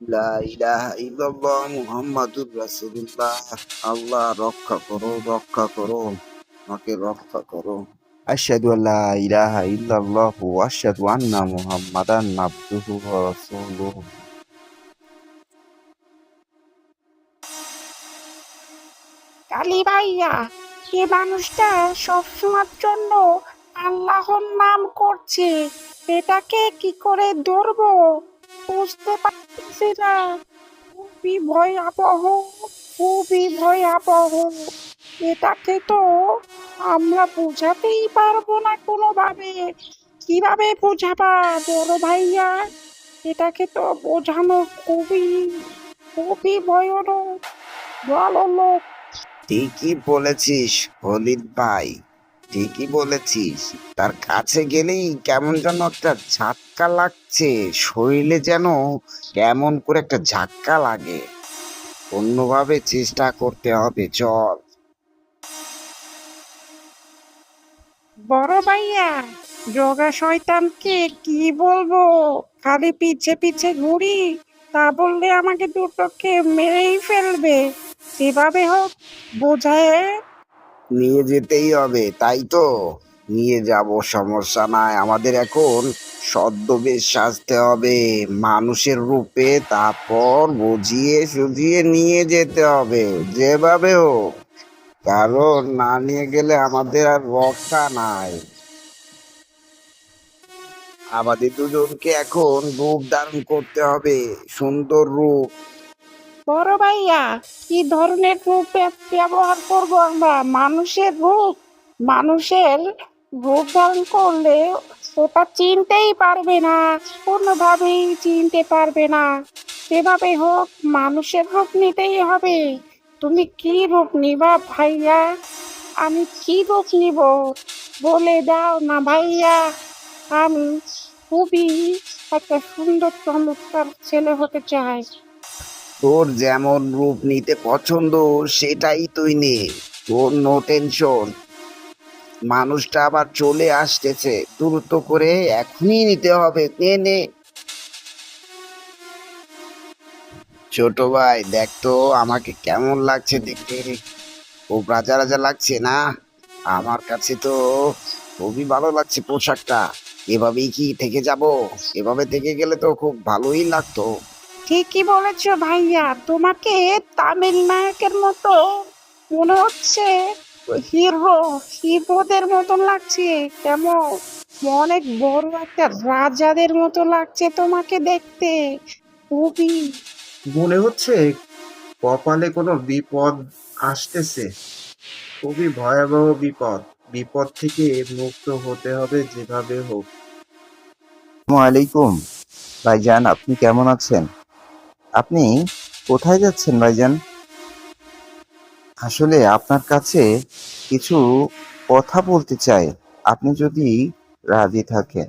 লা কালী ভাইয়া এ মানুষটা সবসময়ের জন্য আল্লাহর নাম করছে। এটাকে কি করে ধরবো? বুঝতে পারছি না। খুবই ভয়াবহ খুবই ভয়াবহ। এটাকে তো আমরা বোঝাতেই পারব না কোনোভাবে। কীভাবে বোঝাবা বড় ভাইয়া? এটাকে তো বোঝানো খুবই খুবই ভয়ানক। ভালো লোক। ঠিকই বলেছিস হলিদ ভাই। ঠিকই বলেছিস। তার কাছে গেলেই কেমন যেন একটা ঝাক্কা লাগছে। শরীরে যেন কেমন করে একটা ঝাক্কা লাগে। অন্যভাবে চেষ্টা করতে হবে, চল। বড় ভাইয়া জগা শয়তানকে কি বলব? খালি পিছে পিছে ঘুরি, তা বললে আমাকে দুটোকে মেরেই ফেলবে। এভাবে হোক বোঝায় নিয়ে যেতেই হবে, তাই তো? নিয়ে যাব, সমস্যা নাই। আমাদের এখন ছদ্মবেশ সাজতে হবে, মানুষের রূপে তারপর বুঝিয়ে সুঝিয়ে নিয়ে যেতে হবে, যেভাবে হোক। কারণ না নিয়ে গেলে আমাদের আর রক্ষা নাই। আমাদের দুজনকে এখন রূপ ধারণ করতে হবে, সুন্দর রূপ। বড় ভাইয়া, কি ধরনের রূপ ব্যবহার করব আমরা? মানুষের রূপ মানুষের রূপ ধারণ করলে ওটা চিনতেই পারবে না, কোনোভাবেই চিনতে পারবে না। যেভাবে হোক, মানুষের রূপ নিতেই হবে। তুমি কি রূপ নিবা ভাইয়া? আমি কি রূপ নিব? বলে দাও না ভাইয়া। আমি খুবই একটা সুন্দর চমৎকার ছেলে হতে চাই। তোর যেমন রূপ নিতে পছন্দ, সেটাই তুই নে। তোর নো টেনশন মানুষটা আবার চলে আসতেছে। দ্রুত করে এখনই নিতে হবে। নে নে। ছোট ভাই, দেখ তো, আমাকে কেমন লাগছে দেখতে। ও রাজা রাজা লাগছে না? আমার কাছে তো খুবই ভালো লাগছে পোশাকটা। এভাবেই কি থেকে যাব? এভাবে থেকে গেলে তো খুব ভালোই লাগতো। ঠিকই বলেছ ভাইয়া, তোমাকে তামিল নায়কের মতো মনে হচ্ছে হিরো, হিরোদের মতন লাগছে, কেমন? অনেক বড় একটা রাজাদের মতো লাগছে তোমাকে দেখতে, খুবই। মনে হচ্ছে কপালে কোনো বিপদ আসতেছে। খুবই ভয়াবহ বিপদ। বিপদ থেকে মুক্ত হতে হবে যেভাবে হোক। আসসালামু আলাইকুম। ভাইজান, আপনি কেমন আছেন? আপনি কোথায় যাচ্ছেন ভাইজান? আসলে আপনার কাছে কিছু কথা বলতে চাই। আপনি যদি রাজি থাকেন।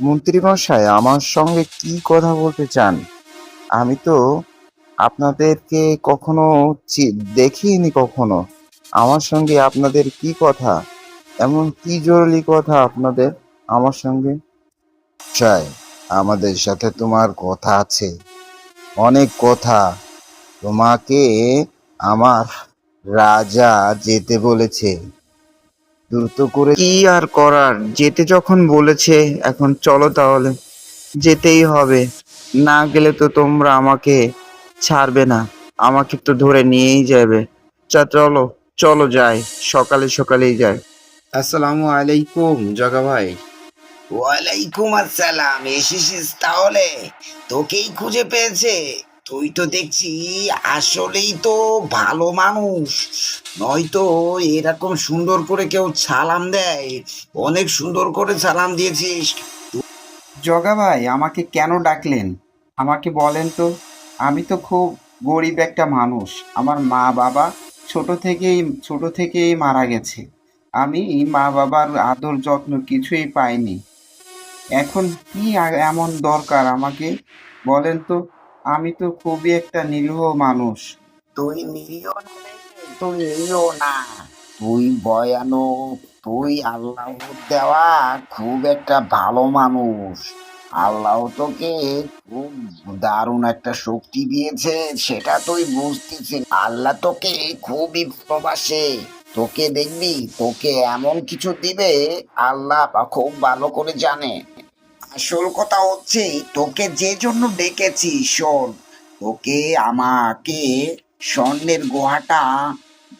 মন্ত্রী মশাই আমার সঙ্গে কি কথা বলতে চান? আমি তো আপনাদেরকে কখনো দেখিনি কখনো। আমার সঙ্গে আপনাদের কি কথা? এমন কি জরুরি কথা আপনাদের? আমার সঙ্গে? চাই আমাদের সাথে তোমার কথা আছে। অনেক কথা তোমাকে আমার রাজা যেতে বলেছে। দ্রুত করে কি আর করার? যেতে যখন বলেছে, এখন চলো তাহলে। যেতেই হবে। না গেলে তো তোমরা আমাকে ছাড়বে না। আমাকে তো ধরে নিয়েই যাবে। চা চলো চলো যাই। সকালে সকালেই যাই। আসসালামু আলাইকুম, জগা ভাই। ওয়ালাইকুম আসসালাম, এসেছিস তাহলে? তোকেই খুঁজে পেয়েছে। তুই তো দেখছি আসলেই তো ভালো মানুষ। নয়তো এরকম সুন্দর করে কেউ সালাম দেয়। অনেক সুন্দর করে সালাম দিয়েছিস। জগা ভাই, আমাকে কেন ডাকলেন? আমাকে বলেন তো। আমি তো খুব গরিব একটা মানুষ। আমার মা বাবা ছোট থেকেই ছোট থেকেই মারা গেছে। আমি মা বাবার আদর যত্ন কিছুই পাইনি। এখন কি এমন দরকার আমাকে? বলেন তো, আমি তো খুবই একটা নিরীহ মানুষ। তুই নিরীহ তুই নিরীহ না। তুই ভয়ানক, তুই আল্লাহ দেওয়া খুব একটা ভালো মানুষ। আল্লাহ তোকে খুব দারুণ একটা শক্তি দিয়েছে, সেটা তুই বুঝতেছিস। আল্লাহ তোকে খুবই ভালোবাসে। তোকে দেখবি, তোকে এমন কিছু দিবে, আল্লাহ খুব ভালো করে জানে। আসল কথা হচ্ছে, তোকে যে জন্য ডেকেছি, শোন, তোকে আমাকে স্বর্ণের গুহাটা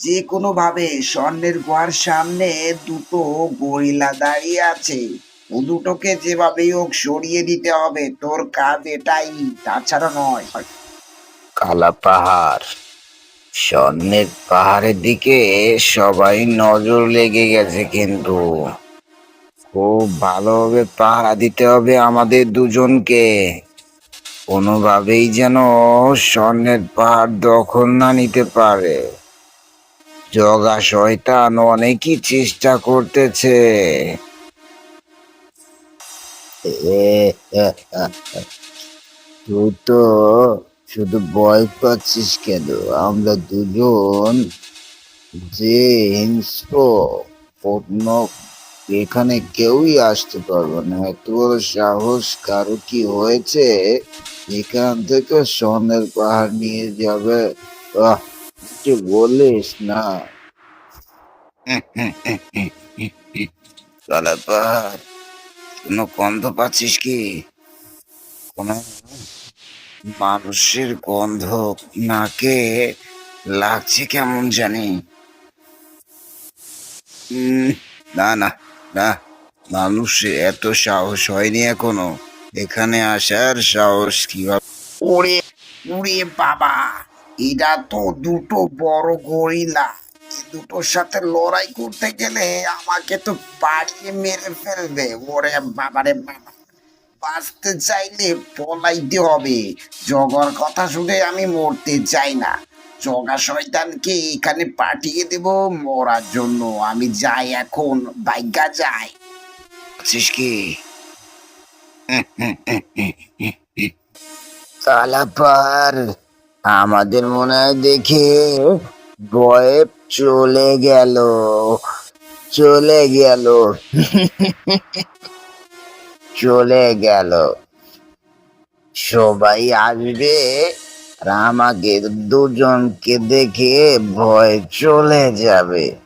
যে কোনো ভাবে স্বর্ণের গুহার সামনে দুটো গরিলা দাঁড়িয়ে আছে, ও দুটোকে যেভাবেই হোক সরিয়ে দিতে হবে, তোর কাজ এটাই, তাছাড়া নয়। কালা পাহাড়, স্বর্ণের পাহাড়ের দিকে সবাই নজর লেগে গেছে কিন্তু। খুব ভালোভাবে পাহারা দিতে হবে আমাদের দুজনকে। কোনোভাবেই যেন স্বর্ণের পাহাড় দখল না নিতে পারে। জগা শয়তান অনেকই চেষ্টা করতেছে। তুই তো শুধু ভয় পাচ্ছিস কেন? আমরা দুজন যে হিংস্র এখানে কেউই আসতে পারবে না। এত বড় সাহস কারও কি হয়েছে? এখান থেকে স্বর্ণের পাহাড় নিয়ে যাবে। কি বলিস না? পাহাড় কোনো গন্ধ পাচ্ছিস কি? কোন মানুষের গন্ধ নাকে লাগছে কেমন জানি? না না। না মানুষের এত সাহস হয়নি এখনও। এখানে আসার সাহস কীভাবে? ওরে ওরে বাবা এটা তো দুটো বড় গরিলা। দুটোর সাথে লড়াই করতে গেলে আমাকে তো বাড়িয়ে মেরে ফেলবে। ওরে বাবারে বাবা, বাঁচতে চাইলে পলাইতে হবে। জগর কথা শুনে আমি মরতে চাই না। জগা শয়তানকে এখানে পাঠিয়ে দেব মরার জন্য। আমি যাই এখন বাইকা যাই। আছিস কি? আমাদের মনে হয় দেখে ভয়ে চলে গেল চলে গেল। চলে গেল। সবাই আসবে। আমাকে দুজনকে দেখে ভয় চলে যাবে।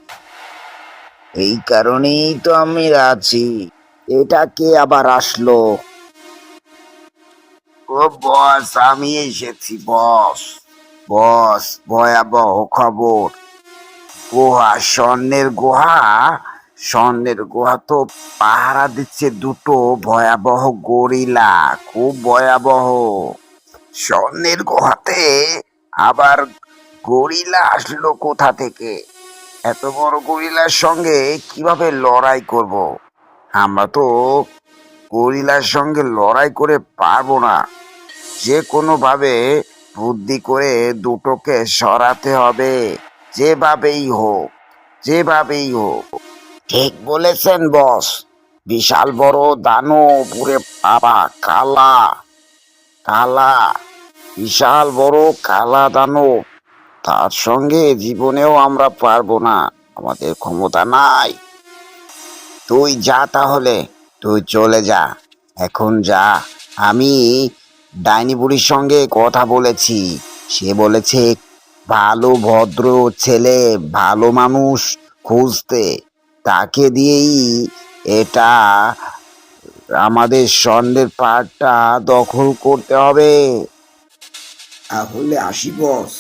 এই কারণেই তো আমি আছি। এটা কে আবার আসলো? ও বস, আমি এসেছি, বস। বস, ভয়াবহ খবর। গুহা, স্বর্ণের গুহা? স্বর্ণের গুহা তো পাহারা দিচ্ছে দুটো ভয়াবহ গরিলা। খুব ভয়াবহ। স্বর্ণের গোহাতে আবার গরিলা আসলো কোথা থেকে? এত বড় গরিলার সঙ্গে কীভাবে লড়াই করব? আমরা তো গরিলার সঙ্গে লড়াই করে পারব না। যে কোনো ভাবে বুদ্ধি করে দুটোকে সরাতে হবে। যেভাবেই হোক যেভাবেই হোক। ঠিক বলেছেন, বস। বিশাল বড় দানো পুরে বাবা, কালা। কালা, বিশাল বড় কালা দানব। তার সঙ্গে জীবনেও আমরা পারব না, আমাদের ক্ষমতা নাই। তুই যা তাহলে, তুই চলে যা, এখন যা। আমি ডাইনি বুড়ির সঙ্গে কথা বলেছি। সে বলেছে, ভালো ভদ্র ছেলে, ভালো মানুষ খুঁজতে। তাকে দিয়েই এটা আমাদের স্বর্ণের পাহাড়টা দখল করতে হবে। তাহলে আসি বস।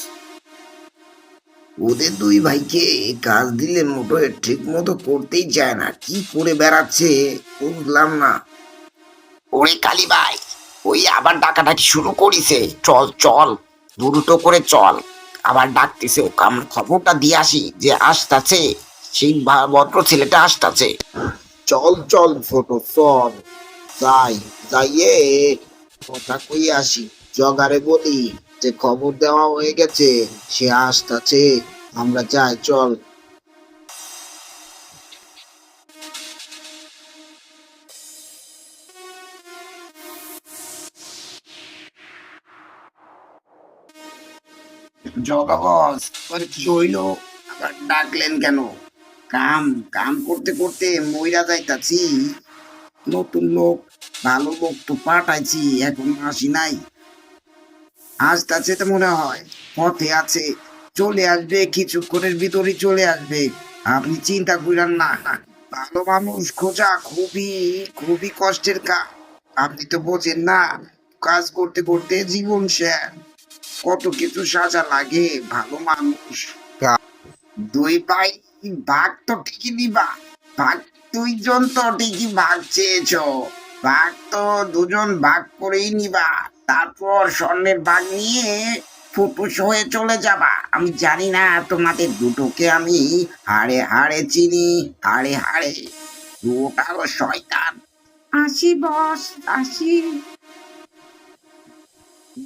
ওদের দুই ভাইকে কাজ দিলে মোটো ঠিক মতো করতেই চায় না। কি করে বেড়াচ্ছে বুঝলাম না। ওরে কালী ভাই ওই আবার ডাকাডাকি শুরু করিছে। চল চল দ্রুত করে চল। আবার ডাকতেছে আমরা খবরটা দিয়ে আসি যে আসতাছে। সেই ভদ্র ছেলেটা আসতাছে। চল চল, ছোট চল যাই, যাইয়ে কথা কই আসি। জগারে বলি, যে খবর দেওয়া হয়ে গেছে, সে আসতাছে। আমরা যাই, চল। জগা বস কি হইল আবার ডাকলেন কেন? কাম কাম করতে করতে মইরা যাইতাছি। নতুন লোক, ভালো লোক তো পাঠাইছি, এখন আসি নাই। আসতেছে তো মনে হয়, পথে আছে, চলে আসবে, কিছুক্ষণের ভিতরে চলে আসবে। আপনি চিন্তা করেন না, ভালো মানুষ খোঁজা খুবই খুবই কষ্টের কাজ। আপনি তো বোঝেন না, কাজ করতে করতে জীবন শেষ। কত কিছু সাজা লাগে, ভালো মানুষ। দুই ভাই ভাগ তো ঠিকই দিবা। ভাগ দুইজন তো ঠিকই ভাগ চেয়েছ। ভাগ তো দুজন ভাগ করেই নিবা। তারপর স্বর্ণের ভাগ নিয়ে ফুটুস হয়ে চলে যাবা। আমি জানি না তোমাদের দুটোকে আমি হাড়ে হাড়ে চিনি হাড়ে হাড়ে। দুটাও শয়তান। আসি বস আসি।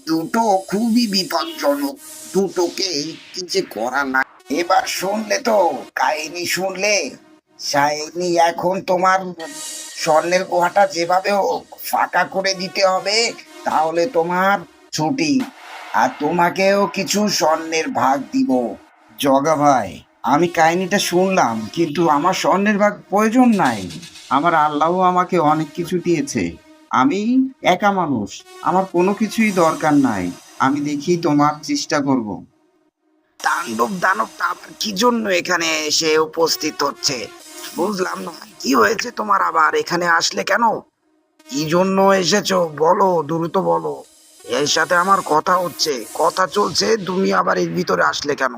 দুটো খুবই বিপজ্জনক। দুটোকে কি যে করা না এবার শুনলে তো, কাহিনী শুনলে। শাইনি এখন তোমার স্বর্ণের গুহাটা যেভাবে ফাঁকা করে দিতে হবে, তাহলে তোমার ছুটি। আর তোমাকেও কিছু স্বর্ণের ভাগ দিব। জগা ভাই, আমি কাহিনীটা শুনলাম, কিন্তু আমার স্বর্ণের ভাগ প্রয়োজন নাই। আমার আল্লাহ আমাকে অনেক কিছু দিয়েছে। আমি একা মানুষ, আমার কোনো কিছুই দরকার নাই। আমি দেখি তোমার চেষ্টা করব। তাণ্ডব দানবটা আবার কি জন্য এখানে এসে উপস্থিত হচ্ছে? বুঝলাম না, কি হয়েছে তোমার আবার? এখানে আসলে কেন? কি জন্য এসেছ? বলো, দ্রুত বলো। এর সাথে আমার কথা হচ্ছে, কথা চলছে, তুমি আবার এর ভিতরে আসলে কেন?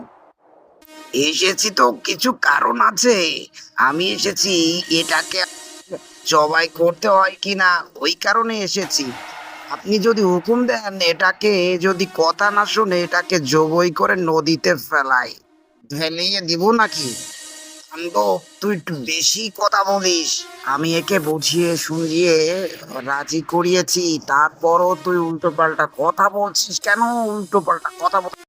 এসেছি তো কিছু কারণ আছে। আমি এসেছি, এটাকে জবাই করতে হয় কিনা? ওই কারণে এসেছি। আপনি যদি হুকুম দেন, এটাকে যদি কথা না শুনে এটাকে জবই করে নদীতে ফেলাই। ফেলিয়ে দিব নাকি? তুই একটু বেশি কথা বলিস। আমি একে বুঝিয়ে শুনিয়ে রাজি করিয়েছি। তারপরও তুই উল্টো পাল্টা কথা বলছিস কেন? উল্টো পাল্টা কথা